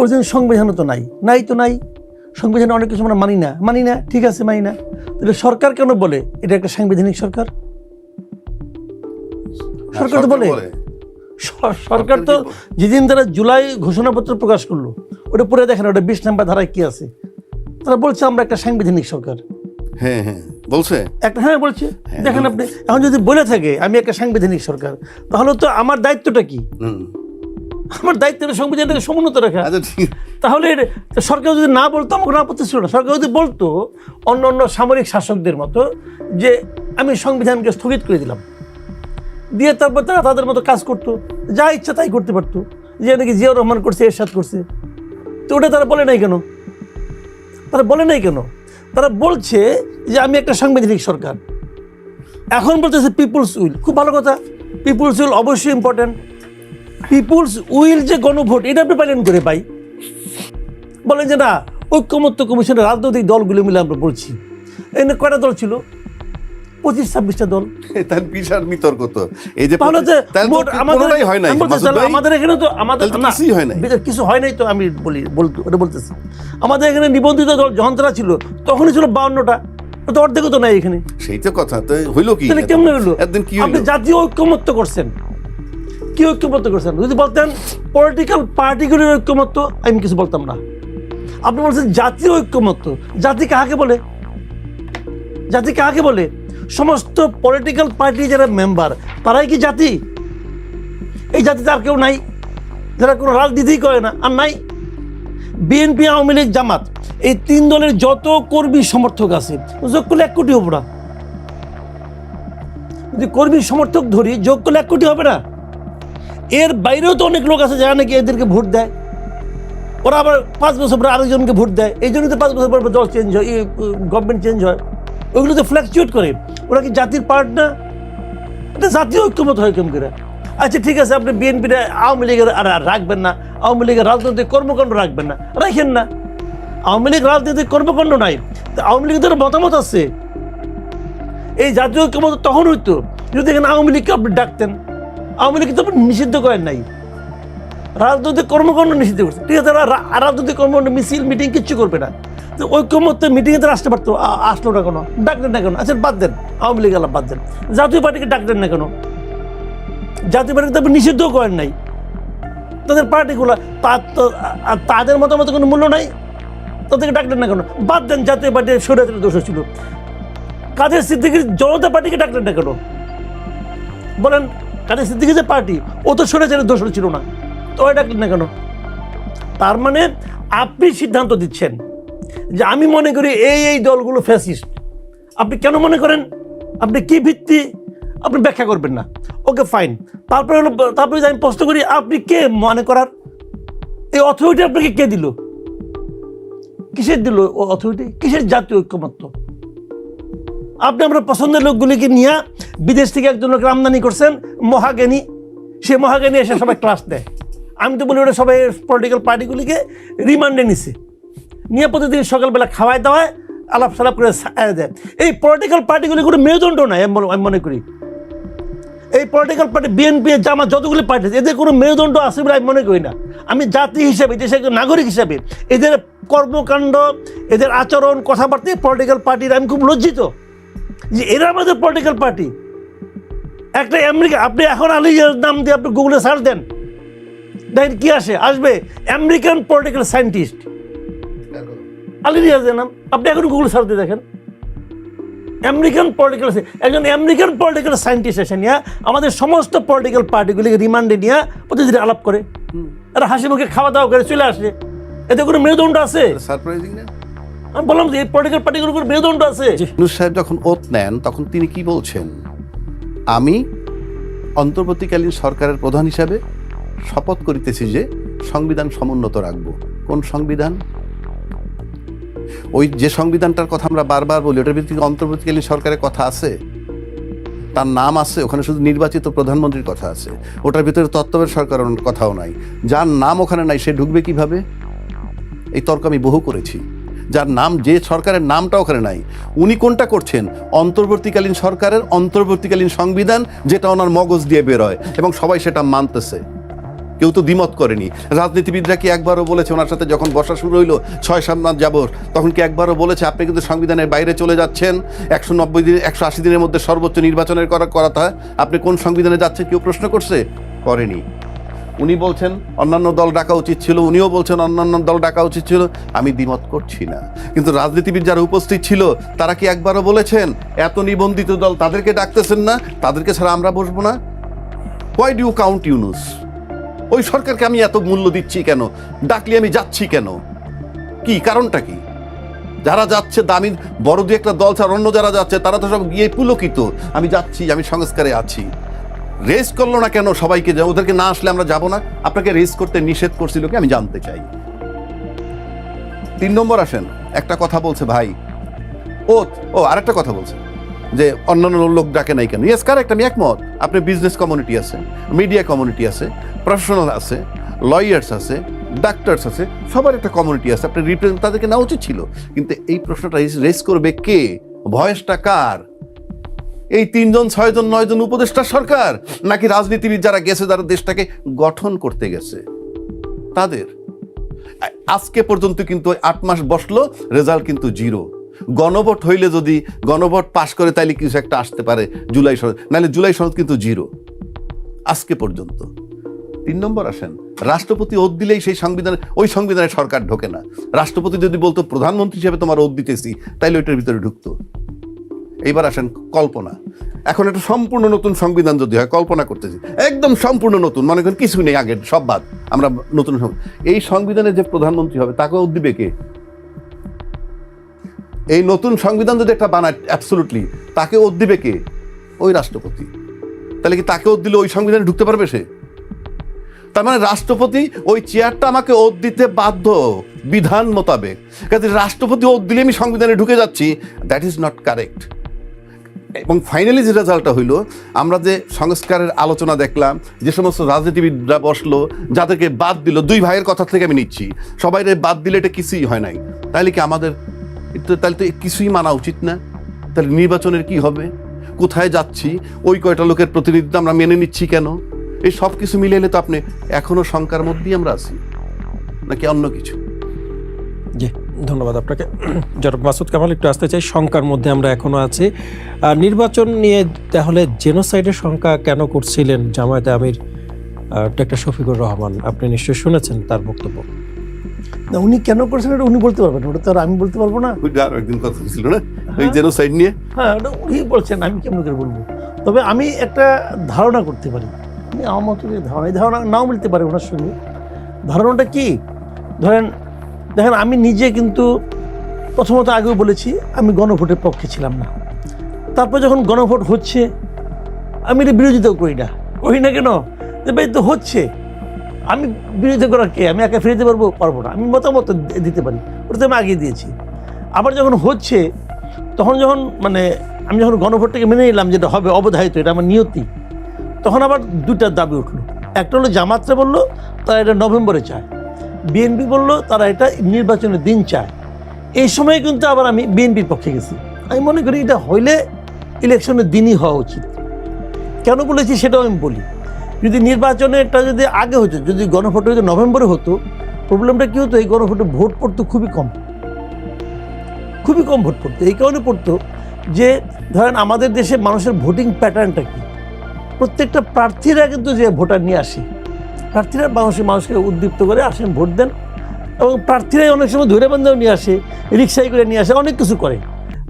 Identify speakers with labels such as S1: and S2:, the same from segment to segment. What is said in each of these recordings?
S1: বলছেন সংবিধানও তো নাই। নাই তো নাই। সংবিধানে অনেক কিছু আমরা মানি না। মানি না ঠিক আছে মানি না। তাহলে সরকার কেন বলে? এটা একটা সাংবিধানিক সরকার? সরকার তো বলে। সরকার তো যেদিন তারা জুলাই ঘোষণাপত্র প্রকাশ করল ওটা পড়ে দেখেন ওটা বিশ নাম্বার ধারায় কি আছে? তারা বলছে আমরা একটা সাংবিধানিক সরকার।
S2: হ্যাঁ হ্যাঁ। বলছে?
S1: একটা হ্যাঁ বলছে। দেখেন আপনি এখন যদি বলে থাকে আমি একটা সাংবিধানিক সরকার তাহলে তো আমার দায়িত্বটা কি। আমার দায়িত্ব হলো সংবিধানটাকে সমুন্নত রাখা।
S2: আচ্ছা ঠিক
S1: তাহলে সরকার যদি না বলতো আমাকে কোনো আপত্তি ছিল না। সরকার যদি বলতো অন্য অন্য সামরিক শাসকদের মতো যে আমি সংবিধানকে স্থগিত করে দিলাম। দিয়ে তারপর তারা তাদের মতো কাজ করতো। যা ইচ্ছা তাই করতে পারতো। যে নাকি জিয়াউর রহমান করছে এরশাদ করছে। তো ওটা তারা বলে নাই কেন? তারা বলে নাই কেন? তারা বলছে যে আমি একটা সাংবিধানিক সরকার। এখন বলতেছে পিপুলস উইল। খুব ভালো কথা। পিপুলস উইল অবশ্যই ইম্পর্টেন্ট পিপুলস উইল যে গণভোট এটা আপনি পাইলেন করে পাই বলেন যে না ঐক্যমত্য কমিশনের রাজনৈতিক দলগুলো মিলে আমরা বলছি। এখানে কয়টা দল ছিল? পঁচিশ ছাব্বিশটা দল।
S2: তার বিশাল বিতর্ক তো। এই যে
S1: তাহলে যে আমাদের
S2: হয় ভাই,
S1: আমাদের এখানে তো আমাদের না,
S2: কিছুই হয়।
S1: বিদের কিছু হয় নাই তো আমি বলি বলতো ওটা বলতেছি। আমাদের এখানে নিবন্ধিত দল যখন তারা ছিল তখনই ছিল বাউন্নটা। তো অর্ধেকও তো নাই এখানে।
S2: সেই তো কথা তো হইল কি?
S1: তাহলে কেমন হলো
S2: একদিন কি
S1: আপনি জাতীয় ঐক্যমত্য করছেন। কি ঐক্যমত্য করেছেন? যদি বলতেন পলিটিক্যাল পার্টিগুলির ঐক্যমত্য, আমি কিছু বলতাম না। আপনি বলছেন জাতীয় ঐক্যমত্য। জাতি কাহাকে বলে? জাতি কাহাকে বলে? সমস্ত পলিটিক্যাল পার্টি যারা মেম্বার তারাই কি জাতি? এই জাতিতে আর কেউ নাই। যারা কোনো রাজনীতি করে না, আর নাই। বিএনপি আওয়ামী লীগ, জামাত, এই তিন দলের যত কর্মী সমর্থক আছে, যোগ করলে এক কোটি হব না। যদি কর্মী সমর্থক ধরি, যোগ করলে এক কোটি হবে না। এর বাইরেও তো অনেক লোক আছে যারা নাকি এদেরকে ভোট দেয়। ওরা আবার পাঁচ বছর পরে আরেকজনকে ভোট দেয়। এই জন্য তো পাঁচ বছর পর দল চেঞ্জ হয় গভর্নমেন্ট চেঞ্জ হয়। ওইগুলো তো ফ্ল্যাকচুয়েট করে। ওরা কি জাতির পার্ট না এটা জাতীয় ঐক্যমত হয় কেমন করে? আচ্ছা ঠিক আছে, আপনি বিএনপিটা আওয়ামী লীগের আর রাখবেন না। আওয়ামী লীগের রাজনৈতিক কর্মকাণ্ড রাখবেন না। রাখেন না। আওয়ামী লীগ রাজনৈতিক কর্মকাণ্ড নাই। আওয়ামী লীগের মতামত আছে। এই জাতীয় ঐক্যমত তখন হইতো, যদি এখানে আওয়ামী লীগকে আপনি ডাকতেন। আওয়ামী লীগ তো নিষিদ্ধ করেন নাই। রাজনৈতিক কর্মকাণ্ড নিষিদ্ধ করছে। ঠিক আছে তারা রাজনৈতিক কর্মকাণ্ড, মিছিল, মিটিং কিচ্ছু করবে না। তো ঐক্যমত্যে মিটিংয়ে তারা আসতে পারতো আসলো না কেন? ডাকলেন না কেন? আচ্ছা বাদ দেন। আওয়ামী লীগ আলাপ বাদ দেন। জাতীয় পার্টিকে ডাকলেন না কেন? জাতীয় পার্টিকে তো আপনি নিষিদ্ধও করেন নাই। তাদের পার্টিগুলো তাদের মতামত কোনো মূল্য নাই? তাদেরকে ডাকলেন না কেন? বাদ দেন, জাতীয় পার্টির স্বৈরাচারের দোষ ছিল। কাদের সিদ্দিকির জনতা পার্টিকে ডাকলেন না কেন? বলেন কাদের সিদ্দিকি যে পার্টি, ও তো স্বৈরাচারের দোষ ছিল না তো ওই ডাকলেন না কেন? তার মানে আপনি সিদ্ধান্ত দিচ্ছেন যে আমি মনে করি এই এই দলগুলো ফ্যাসিস্ট আপনি কেন মনে করেন? আপনি কি ভিত্তি? আপনি ব্যাখ্যা করবেন না। ওকে ফাইন তারপরে হলো, তারপরে আমি প্রশ্ন করি, আপনি কে মনে করার? এই অথরিটি আপনাকে কে দিল? কিসের দিল? ও অথরিটি কিসের জাতীয় ঐক্যমত্য? আপনি আপনার পছন্দের লোকগুলিকে নিয়ে বিদেশ থেকে একজন লোক আমদানি করছেন, মহাজ্ঞানী। সে মহাজ্ঞানী এসে সবাই ক্লাস দেয়। আমি তো বলি ওটা সবাই পলিটিক্যাল পার্টিগুলিকে রিমান্ডে নিছে। নিয়ে প্রতিদিন সকালবেলা খাওয়াই দাওয়ায় আলাপ সালাপ করে দেয়। এই পলিটিক্যাল পার্টিগুলি কোনো মেরুদণ্ড নাই, আমি মনে- করি। এই পলিটিক্যাল পার্টি বিএনপি জামা যতগুলি পার্টি এদের কোনো মেরুদণ্ড আছে বলে আমি মনে করি না। আমি জাতি হিসাবে, দেশের একজন নাগরিক হিসাবে, এদের কর্মকাণ্ড, এদের আচরণ, কথাবার্তা পলিটিক্যাল পার্টির আমি খুব লজ্জিত। যে এরা আমাদের পলিটিক্যাল পার্টি একটা আমেরিকা আপনি এখন আলিয়ার নাম দিয়ে আপনি গুগলে সার্চ দেন দেখেন কি আসে আসবে আমেরিকান পলিটিক্যাল সায়েন্টিস্ট আলী রিয়াজের নাম আপনি এখন গুগলে সার্চ দিয়ে দেখেন। আমেরিকান পলিটিক্যাল একজন আমেরিকান পলিটিক্যাল সায়েন্টিস্ট এসে নিয়ে আমাদের সমস্ত পলিটিক্যাল পার্টিগুলিকে রিমান্ডে নিয়ে প্রতিদিন আলাপ করে। আর হাসি মুখে খাওয়া দাওয়া করে চলে আসে। এতে কোনো মেরুদণ্ড আছে।
S2: সারপ্রাইজিং না?
S1: আমি বললাম যে এই পলিটিক্যাল পার্টিগুলোর কোনো মেরুদণ্ড আছে।
S2: নুর সাহেব যখন ওত নেন, তখন তিনি কি বলছেন? আমি অন্তর্বর্তীকালীন সরকারের প্রধান হিসাবে শপথ করিতেছি যে সংবিধান সমুন্নত রাখব। কোন সংবিধান? ওই যে সংবিধানটার কথা আমরা বারবার বলি, ওটার ভিত্তিতে অন্তর্বর্তীকালীন সরকারের কথা আছে? তার নাম আছে, ওখানে শুধু নির্বাচিত প্রধানমন্ত্রীর কথা আছে। ওটার ভিতরে তত্ত্বের সরকারের কথাও নাই। যার নাম ওখানে নাই, সে ঢুকবে কীভাবে? এই তর্ক আমি বহু করেছি। যার নাম যে সরকারের নামটা ওখানে নাই। উনি কোনটা করছেন? অন্তর্বর্তীকালীন সরকারের অন্তর্বর্তীকালীন সংবিধান যেটা ওনার মগজ দিয়ে বেরোয় এবং সবাই সেটা মানতেছে। কেউ তো দ্বিমত করেনি। রাজনীতিবিদরা কি একবারও বলেছে ওনার সাথে যখন বসা শুরু হইল, ছয় সাত মাস যাবর তখন কি একবারও বলেছে আপনি কিন্তু সংবিধানের বাইরে চলে যাচ্ছেন? একশো নব্বই দিন, একশো আশি দিনের মধ্যে সর্বোচ্চ নির্বাচনের করা হয় আপনি কোন সংবিধানে যাচ্ছেন কেউ প্রশ্ন করছে? করেনি। উনি বলছেন, অন্যান্য দল ডাকা উচিত ছিল। উনিও বলছেন, অন্যান্য দল ডাকা উচিত ছিল। আমি দ্বিমত করছি না। কিন্তু রাজনীতিবিদ যারা উপস্থিত ছিল, তারা কি একবারও বলেছেন, এত নিবন্ধিত দল তাদেরকে ডাকতেছেন না? তাদেরকে ছাড়া আমরা বসবো না? হোয়াই ডু কাউন্ট ইউনুস ওই সরকারকে আমি এত মূল্য দিচ্ছি কেন? ডাকলে আমি যাচ্ছি কেন? কি, কারণটা কি? যারা যাচ্ছে দামি, বড় দু একটা দল ছাড়া অন্য যারা যাচ্ছে, তারা তো সব গিয়ে পুলকিত। আমি যাচ্ছি, আমি সংস্কারে আছি। রেস করল না কেন সবাইকে? ওদেরকে না আসলে আমরা যাব না? আপনাকে রেস করতে নিষেধ করছিল কি? আমি জানতে চাই। তিন নম্বর আসেন। একটা কথা বলছে ভাই। ও ও, আরেকটা কথা বলছে। যে অন্যান্য লোক ডাকে নাই কেন? ইয়েস কারেক্ট আমি একমত। আপনি বিজনেস কমিউনিটি আছে মিডিয়া কমিউনিটি আছে প্রফেশনাল আছে লয়ার্স আছে ডাক্তার্স আছে, সবার একটা কমিউনিটি আছে। আপনি রিপ্রেজেন্ট তাদেরকে নেওয়া উচিত ছিল। কিন্তু এই প্রশ্নটা রেস করবে কে? ভয়েসটা কার? এই তিনজন, ছয়জন, নয়জন উপদেষ্টা সরকার? নাকি রাজনীতিবিদ যারা গেছে যারা দেশটাকে গঠন করতে গেছে? তাদের। আজকে পর্যন্ত কিন্তু আট মাস বসল, রেজাল্ট কিন্তু জিরো। গণভোট হইলে যদি গণভোট পাশ করে, তাইলে কিছু একটা আসতে পারে জুলাই সনদ। নাহলে জুলাই সনদ কিন্তু জিরো। আজকে পর্যন্ত। তিন নম্বর আসেন। রাষ্ট্রপতি ওদ দিলেই সেই সংবিধানে, ওই সংবিধানে সরকার ঢোকে না। রাষ্ট্রপতি যদি বলতো, প্রধানমন্ত্রী হিসেবে তোমার ওত দিতেছি তাইলে ওইটার ভিতরে ঢুকতো। এইবার আসেন কল্পনা। এখন একটা সম্পূর্ণ নতুন সংবিধান যদি হয়, কল্পনা করতেছি। একদম সম্পূর্ণ নতুন, মনে করেন কিছু নেই আগের, সব বাদ। আমরা নতুন এই সংবিধানে যে প্রধানমন্ত্রী হবে তাকে ওত দিবে কে? এই নতুন সংবিধান যদি একটা বানায় অ্যাবসলুটলি তাকে দিবে কে? ওই রাষ্ট্রপতি। তাহলে কি তাকে দিলে ওই সংবিধানে ঢুকতে পারবে সে? তার মানে রাষ্ট্রপতি ওই চেয়ারটা আমাকে ওত দিতে বাধ্য, বিধান মোতাবেক। কাজে রাষ্ট্রপতি ওত দিলে আমি সংবিধানে ঢুকে যাচ্ছি। দ্যাট ইজ নট কারেক্ট এবং ফাইনালি যে রেজাল্টটা হইল, আমরা যে সংস্কারের আলোচনা দেখলাম, যে সমস্ত রাজনীতিবিদরা বসল, যাদেরকে বাদ দিল, দুই ভাইয়ের কথা থেকে আমি নিচ্ছি। সবাই বাদ দিলে এটা কিছুই হয় নাই। তাহলে কি আমাদের তাহলে তো কিছুই মানা উচিত না? তাহলে নির্বাচনের কি হবে? কোথায় যাচ্ছি? ওই কয়টা লোকের প্রতিনিধিত্ব আমরা মেনে নিচ্ছি কেন? এই সব কিছু মিলে এলে তো আপনি এখনও শঙ্কার মধ্যেই আমরা আছি, নাকি অন্য কিছু?
S3: জি ধন্যবাদ আপনাকে। জনাব মাসুদ কামাল একটু আসতে চাই। শঙ্কার মধ্যে আমরা এখনও আছি। আর নির্বাচন নিয়ে তাহলে জেনোসাইডের শঙ্কা কেন করছিলেন জামায়াতে আমির ডক্টর শফিকুর রহমান? আপনি নিশ্চয়ই শুনেছেন তার বক্তব্য।
S1: না উনি কেন করেছেন এটা উনি বলতে পারবেন ওটা তো আর আমি বলতে পারব না।
S2: আরও একদিন কথা ছিল না? ওই জেনোসাইড নিয়ে?
S1: হ্যাঁ ওটা উনি বলছেন আমি কেমন করে বলব? তবে আমি একটা ধারণা করতে পারি। আমি আমার মতো ধারণা এই ধারণা নাও মিলতে পারে ওনার সঙ্গে। ধারণাটা কি? ধরেন দেখেন, আমি নিজে কিন্তু প্রথমত আগেও বলেছি, আমি গণভোটের পক্ষে ছিলাম না। তারপর যখন গণভোট হচ্ছে, আমি এটা বিরোধিতাও করি না। করি না কেন? যে ভাই, তো হচ্ছে। আমি বিরোধিতা করার কে? আমি একা ফিরে দিতে পারব? পারব না। আমি মতামত দিতে পারি। ওটা তো আমি আগে দিয়েছি। আবার যখন হচ্ছে, তখন যখন মানে আমি যখন গণভোটটাকে মেনে নিলাম, যেটা হবে অবধারিত, এটা আমার নিয়তি, তখন আবার দুটা দাবি উঠল। একটা হলো জামাতরা বলল, তারা এটা নভেম্বরে চায়। বিএনপি বলল, তারা এটা নির্বাচনের দিন চায়। এই সময় কিন্তু আবার আমি বিএনপির পক্ষে গেছি। আমি মনে করি এটা হইলে ইলেকশনের দিনই হওয়া উচিত। কেন বলেছি সেটাও আমি বলি। যদি নির্বাচনেরটা যদি আগে হতো যদি গণভোট যদি নভেম্বরে হতো, প্রবলেমটা কী হতো? এই গণভোটে ভোট পড়তো খুবই কম। খুবই কম ভোট পড়তো। এই কারণে পড়তো যে, ধরেন আমাদের দেশে মানুষের ভোটিং প্যাটার্নটা কি? প্রত্যেকটা প্রার্থীরা কিন্তু যে ভোটার নিয়ে আসে প্রার্থীরা মানুষের মানুষকে উদ্দীপ্ত করে আসেন, ভোট দেন এবং প্রার্থীরাই অনেক সময় ধরে বান্ধাও নিয়ে আসে রিক্সায় করে নিয়ে আসে, অনেক কিছু করে।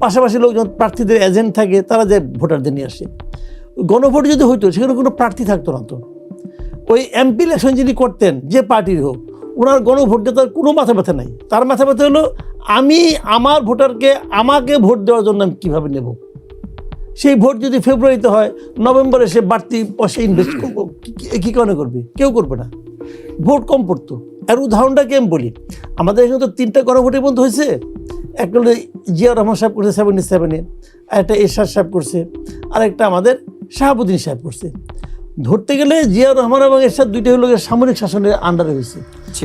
S1: পাশাপাশি লোকজন প্রার্থীদের এজেন্ট থাকে, তারা যে ভোটারদের নিয়ে আসে। গণভোট যদি হইতো, সেখানে কোনো প্রার্থী থাকতো না তো। ওই এমপি ইলেকশন যিনি করতেন, যে পার্টির হোক, ওনার গণভোটে তার কোনো মাথা ব্যথা নাই। তার মাথা ব্যথা হলো, আমি আমার ভোটারকে, আমাকে ভোট দেওয়ার জন্য আমি কীভাবে নেব? সেই ভোট যদি ফেব্রুয়ারিতে হয়, নভেম্বরে সে বাড়তি পয়সা ইনভেস্ট কি- কি কারণে করবে? কেউ করবে না। ভোট কম পড়তো। আর উদাহরণটাকে আমি বলি? আমাদের এখানে তো তিনটা গণভোটের মধ্যে হয়েছে। একটা হলো জিয়া রহমান সাহেব করছে সেভেন্টি সেভেনে। একটা এরশাদ সাহেব করছে। আর একটা আমাদের শাহাবুদ্দিন সাহেব করছে। ধরতে গেলে জিয়া রহমান এবং এরশাদ দুইটা হলো সামরিক শাসনের আন্ডারে হয়েছে।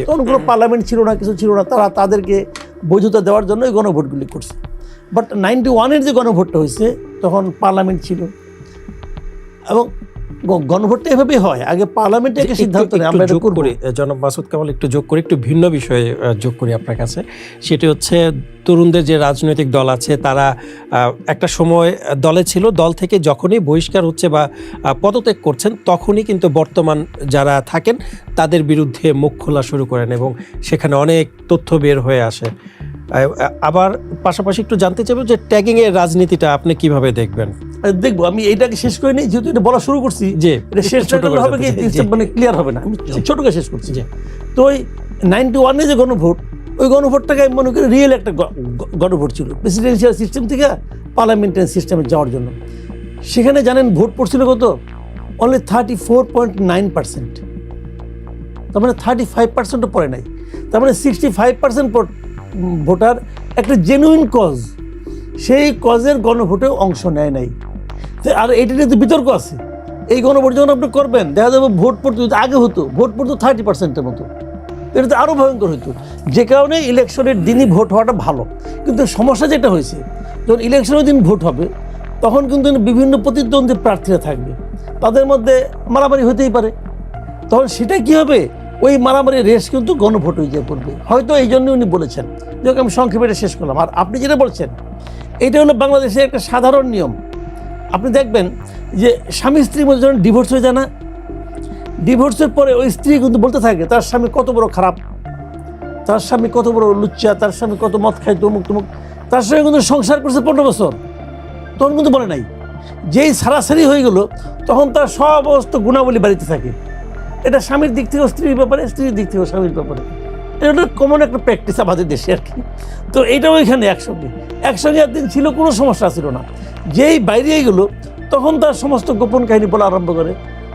S1: তখন কোনো পার্লামেন্ট ছিল না কিছু ছিল না তারা তাদেরকে বৈধতা দেওয়ার জন্য এই গণভোটগুলি করছে। বাট নাইনটি ওয়ানের যে গণভোটটা হয়েছে তখন পার্লামেন্ট ছিল। এবং গণভোটটা এভাবেই হয়। আগে পার্লামেন্টে একটা সিদ্ধান্ত নেয় আমরা
S3: যোগ করি। জনাব মাসুদ কামাল একটু যোগ করি একটু ভিন্ন বিষয়ে যোগ করি আপনার কাছে। সেটি হচ্ছে তরুণদের যে রাজনৈতিক দল আছে তারা একটা সময় দলে ছিল দল থেকে যখনই বহিষ্কার হচ্ছে বা পদত্যাগ করছেন তখনই কিন্তু বর্তমান যারা থাকেন তাদের বিরুদ্ধে মুখ খোলা শুরু করেন এবং সেখানে অনেক তথ্য বের হয়ে আসে। আবার পাশাপাশি একটু জানতে চাইব যে ট্যাগিং এর রাজনীতিটা আপনি কীভাবে দেখবেন?
S1: দেখব আমি এইটাকে শেষ করে নিই যেহেতু এটা বলা শুরু করছি।
S3: যে
S1: এটা শেষ হবে কি। মানে ক্লিয়ার হবে না। আমি ছোট করে শেষ করছি।
S3: যে
S1: তো ওই নাইনটি ওয়ানে যে গণভোট ওই গণভোটটাকে আমি মনে করি রিয়েল একটা গণভোট ছিল। প্রেসিডেন্সিয়াল সিস্টেম থেকে পার্লামেন্টারি সিস্টেমে যাওয়ার জন্য। সেখানে জানেন ভোট পড়ছিল কত? Only thirty four point nine percent তার মানে থার্টি ফাইভ পার্সেন্টও পড়ে নাই। তার মানে সিক্সটি ফাইভ পার্সেন্ট ভোটার একটা জেনুইন কজ সেই কজের গণভোটেও অংশ নেয় নাই। আর এটা নিয়ে তো বিতর্ক আছে, এই গণভোট যখন আপনি করবেন, দেখা যাবে ভোট পড়তো আগে হতো, ভোট পড়তো থার্টি পার্সেন্টের মতো। এটা তো আরও ভয়ঙ্কর হতো যে কারণে ইলেকশনের দিনই ভোট হওয়াটা ভালো। কিন্তু সমস্যা যেটা হয়েছে, যখন ইলেকশনের দিন ভোট হবে, তখন কিন্তু বিভিন্ন প্রতিদ্বন্দ্বী প্রার্থীরা থাকবে। তাদের মধ্যে মারামারি হতেই পারে। তখন সেটা কি হবে? ওই মারামারি রেস কিন্তু গণভোট হয়ে যেয়ে পড়বে হয়তো এই জন্য উনি বলেছেন। যাক আমি সংক্ষেপে এটা শেষ করলাম। আর আপনি যেটা বলছেন, এটা হলো বাংলাদেশের একটা সাধারণ নিয়ম। আপনি দেখবেন যে স্বামী স্ত্রীর মধ্যে যখন ডিভোর্স হয়ে যায় না ডিভোর্সের পরে ওই স্ত্রী কিন্তু বলতে থাকে, তার স্বামী কত বড় খারাপ। তার স্বামী কত বড় লুচ্চা। তার স্বামী কত মদ খায় তমুক তমুক। তার সঙ্গে কিন্তু সংসার করছে পনেরো বছর। তখন কিন্তু বলে নাই। যেই সারাসারি হয়ে গেল, তখন তার সমস্ত গুণাবলী বাড়িতে থাকে। এটা স্বামীর দিক থেকেও স্ত্রীর ব্যাপারে, স্ত্রীর দিক থেকেও স্বামীর ব্যাপারে। এটা কমন একটা প্র্যাকটিস আমাদের দেশে আর কি। তো এটাও এখানে একসঙ্গে। একসঙ্গে একদিন ছিল, কোনো সমস্যা ছিল না। যেই বাইরে গেল, তখন তার সমস্ত গোপন কাহিনী বলা আরম্ভ করে।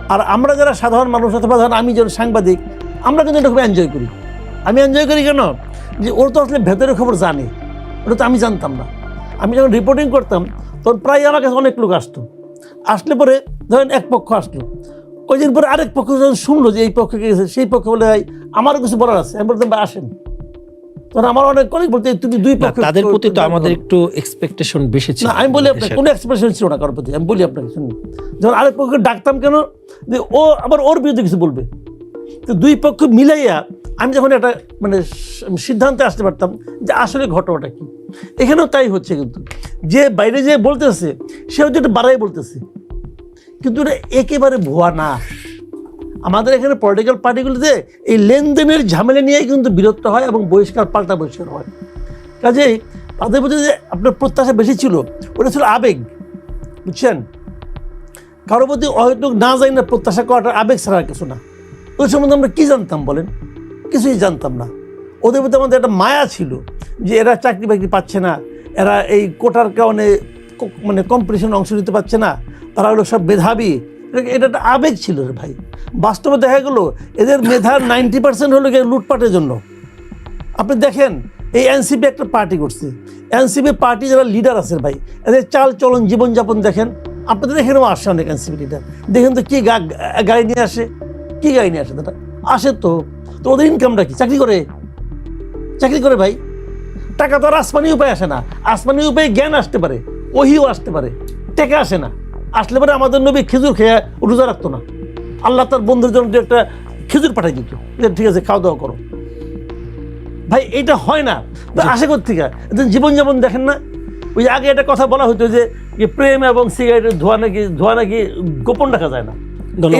S1: আর আমরা যারা সাধারণ মানুষ অথবা ধরেন আমি যেন সাংবাদিক, আমরা কিন্তু এটা খুব এনজয় করি। আমি এনজয় করি কেন? যে ওর তো আসলে ভেতরের খবর জানে। ওটা তো আমি জানতাম না। আমি যখন রিপোর্টিং করতাম, তখন প্রায় আমার কাছে অনেক লোক আসতো। আসলে পরে ধরেন এক পক্ষ আসলো। ওই দিন পরে আরেক পক্ষ যখন শুনলো যে এই পক্ষে গেছে সেই পক্ষে বলে ভাই আমারও কিছু বলার আছে। আমি বলতাম ভাই আসেন। তখন আমার অনেক কলিগ বলতে তুমি দুই পক্ষ
S3: তাদের প্রতি তো আমাদের একটু এক্সপেকটেশন বেশি ছিল।
S1: আমি বলি কোনো এক্সপ্রেশন ছিল না কারোর প্রতি আমি বলি আপনাকে শুনুন। যখন আরেক পক্ষকে ডাকতাম কেন যে ও আবার ওর বিরুদ্ধে কিছু বলবে। তো দুই পক্ষ মিলাইয়া আমি যখন একটা মানে সিদ্ধান্তে আসতে পারতাম যে আসলে ঘটনাটা কি। এখানেও তাই হচ্ছে কিন্তু। যে বাইরে যে বলতেছে সে হচ্ছে এটা বাড়াই বলতেছে। কিন্তু এটা একেবারে ভুয়া না। আমাদের এখানে পলিটিক্যাল পার্টিগুলিতে এই লেনদেনের ঝামেলা নিয়েই কিন্তু বিরক্ত হয় এবং বহিষ্কার পাল্টা বহিষ্কার হয়। কাজেই তাদের প্রতি যে আপনার প্রত্যাশা বেশি ছিল, ওটা ছিল আবেগ, বুঝছেন? কারও প্রতি হয়তো না যাই না প্রত্যাশা করাটা আবেগ ছাড়া কিছু না। ওই সম্বন্ধে আমরা কী জানতাম বলেন? কিছুই জানতাম না। ওদের প্রতি আমাদের একটা মায়া ছিল যে এরা চাকরি বাকরি পাচ্ছে না, এরা এই কোটার কারণে মানে কম্পিটিশনে অংশ নিতে পারছে না। তারা হলো সব মেধাবী। এটা- একটা আবেগ ছিল রে ভাই। বাস্তবে দেখা গেলো, এদের মেধার নাইনটি পার্সেন্ট হলো গিয়ে লুটপাটের জন্য। আপনি দেখেন, এই এনসিপি একটা পার্টি করছে। এনসিপি পার্টি যারা লিডার আছে ভাই, এদের চাল চলন জীবনযাপন দেখেন। আপনাদের এখানেও আসে অনেক এনসিপি লিডার দেখেন তো কী গাড়ি নিয়ে আসে। কি গাড়ি নিয়ে আসে তারা? আসে তো। তো ওদের ইনকামটা কি? চাকরি করে। চাকরি করে ভাই। টাকা তো আর আসমানি উপায় আসে না। আসমানি উপায়ে জ্ঞান আসতে পারে। ওহিও আসতে পারে টেকে আসে না। আসলে পরে আমাদের নবী খেজুর খেয়ে রোজা রাখতো না। আল্লাহ তার বন্ধুর জন্য একটা খেজুর পাঠাই দিত যে ঠিক আছে খাওয়া দাওয়া করো। ভাই এটা হয় না। আশা করতে জীবন জীবনযাপন দেখেন না? ওই আগে একটা কথা বলা হতো যে প্রেম এবং সিগারেটের ধোয়া নাকি ধোয়া নাকি গোপন রাখা যায় না।
S3: ধন্যবাদ।